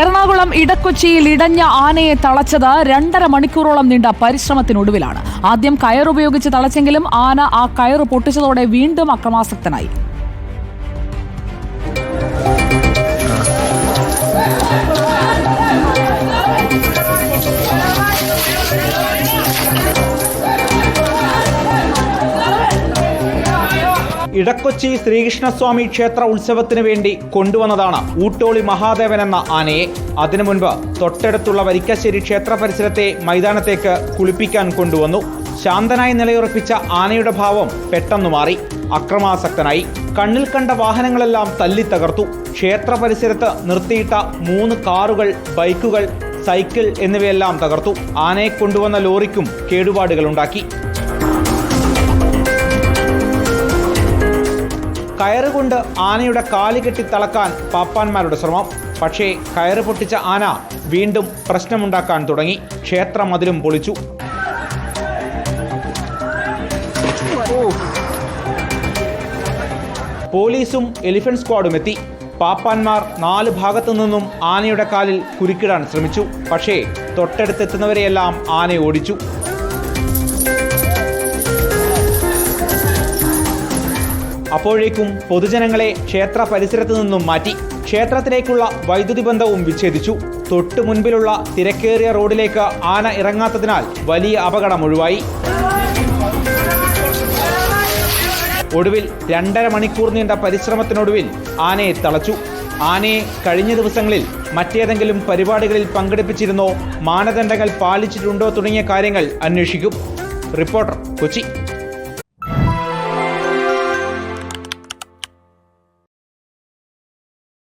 എറണാകുളം ഇടക്കൊച്ചിയിൽ ഇടഞ്ഞ ആനയെ തളച്ചത് രണ്ടര മണിക്കൂറോളം നീണ്ട പരിശ്രമത്തിനൊടുവിലാണ്. ആദ്യം കയർ ഉപയോഗിച്ച് തളച്ചെങ്കിലും ആന ആ കയർ പൊട്ടിച്ചതോടെ വീണ്ടും അക്രമാസക്തനായി. ഇടക്കൊച്ചി ശ്രീകൃഷ്ണസ്വാമി ക്ഷേത്ര ഉത്സവത്തിന് വേണ്ടി കൊണ്ടുവന്നതാണ് ഊട്ടോളി മഹാദേവൻ എന്ന ആനയെ. അതിനു മുൻപ് തൊട്ടടുത്തുള്ള വരിക്കശ്ശേരി ക്ഷേത്ര പരിസരത്തെ മൈതാനത്തേക്ക് കുളിപ്പിക്കാൻ കൊണ്ടുവന്നു. ശാന്തനായി നിലയുറപ്പിച്ച ആനയുടെ ഭാവം പെട്ടെന്ന് മാറി. അക്രമാസക്തനായി. കണ്ണിൽ കണ്ട വാഹനങ്ങളെല്ലാം തല്ലി തകർത്തു. ക്ഷേത്ര പരിസരത്ത് നിർത്തിയിട്ട മൂന്ന് കാറുകൾ ബൈക്കുകൾ സൈക്കിൾ എന്നിവയെല്ലാം തകർത്തു. ആനയെ കൊണ്ടുവന്ന ലോറിക്കും കേടുപാടുകളുണ്ടാക്കി. കയറുകൊണ്ട് ആനയുടെ കാൽ കെട്ടി തളക്കാൻ പാപ്പാന്മാരുടെ ശ്രമം. പക്ഷേ കയറ് പൊട്ടിച്ച ആന വീണ്ടും പ്രശ്നമുണ്ടാക്കാൻ തുടങ്ങി. ക്ഷേത്ര മതിലും പൊളിച്ചു. പോലീസും എലിഫന്റ് സ്ക്വാഡും എത്തി. പാപ്പാന്മാർ നാല് ഭാഗത്തു നിന്നും ആനയുടെ കാലിൽ കുരുക്കിടാൻ ശ്രമിച്ചു. പക്ഷേ തൊട്ടടുത്തെത്തുന്നവരെയെല്ലാം ആന ഓടിച്ചു. അപ്പോഴേക്കും പൊതുജനങ്ങളെ ക്ഷേത്ര പരിസരത്തു നിന്നും മാറ്റി ക്ഷേത്രത്തിലേക്കുള്ള വൈദ്യുതി ബന്ധവും വിച്ഛേദിച്ചു. തൊട്ടു മുൻപിലുള്ള തിരക്കേറിയ റോഡിലേക്ക് ആന ഇറങ്ങാത്തതിനാൽ വലിയ അപകടം ഒഴിവായി. ഒടുവിൽ രണ്ടര മണിക്കൂർ നീണ്ട പരിശ്രമത്തിനൊടുവിൽ ആനയെ തളച്ചു. ആനയെ കഴിഞ്ഞ ദിവസങ്ങളിൽ മറ്റേതെങ്കിലും പരിപാടികളിൽ പങ്കെടുപ്പിച്ചിരുന്നോ? മാനദണ്ഡങ്ങൾ പാലിച്ചിട്ടുണ്ടോ? തുടങ്ങിയ കാര്യങ്ങൾ അന്വേഷിക്കും. റിപ്പോർട്ടർ കൊച്ചി.